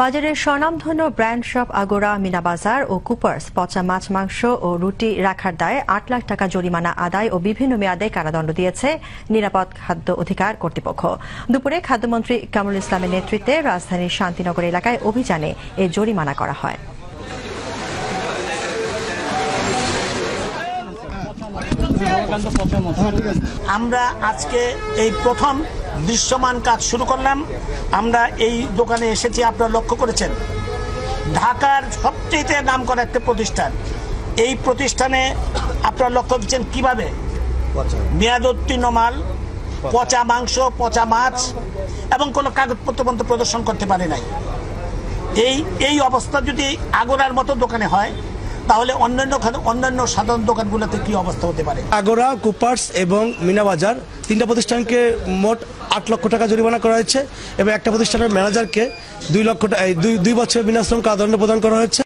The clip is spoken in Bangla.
বাজারের স্বনামধন্য ব্র্যান্ড শপ আগোরা, মিনা বাজার ও কুপার্স পচা মাছ, মাংস ও রুটি রাখার দায়ে আট লাখ টাকা জরিমানা আদায় ও বিভিন্ন মেয়াদে কারাদণ্ড দিয়েছে নিরাপদ খাদ্য অধিকার কর্তৃপক্ষ। দুপুরে খাদ্যমন্ত্রী কামরুল ইসলামের নেতৃত্বে রাজধানীর শান্তিনগর এলাকায় অভিযানে এ জরিমানা করা হয়। আমরা আজকে এই প্রথম দৃশ্যমান কাজ শুরু করলাম। আমরা এই দোকানে এসেছি, আপনারা লক্ষ্য করেছেন। ঢাকার সবচেয়ে নাম করা একটা প্রতিষ্ঠান। এই প্রতিষ্ঠানে আপনারা লক্ষ্য করছেন কীভাবে? মেয়াদোত্তীর্ণ মাল, পচা মাংস, পচা মাছ, এবং কোনো কাগজপত্র প্রদর্শন করতে পারে নাই। এই এই অবস্থা যদি আগোরার মতো দোকানে হয় তাহলে অন্যান্য অন্যান্য সাধারণ দোকানগুলোতে কি অবস্থা হতে পারে? আগোরা, কুপার্স এবং মিনা বাজার তিনটা প্রতিষ্ঠানকে মোট আট লক্ষ টাকা জরিমানা করা হয়েছে এবং একটা প্রতিষ্ঠানের ম্যানেজারকে দুই লক্ষ টাকা দুই দুই বছরের বিনাশ্রম কাদণ্ড প্রদান করা হয়েছে।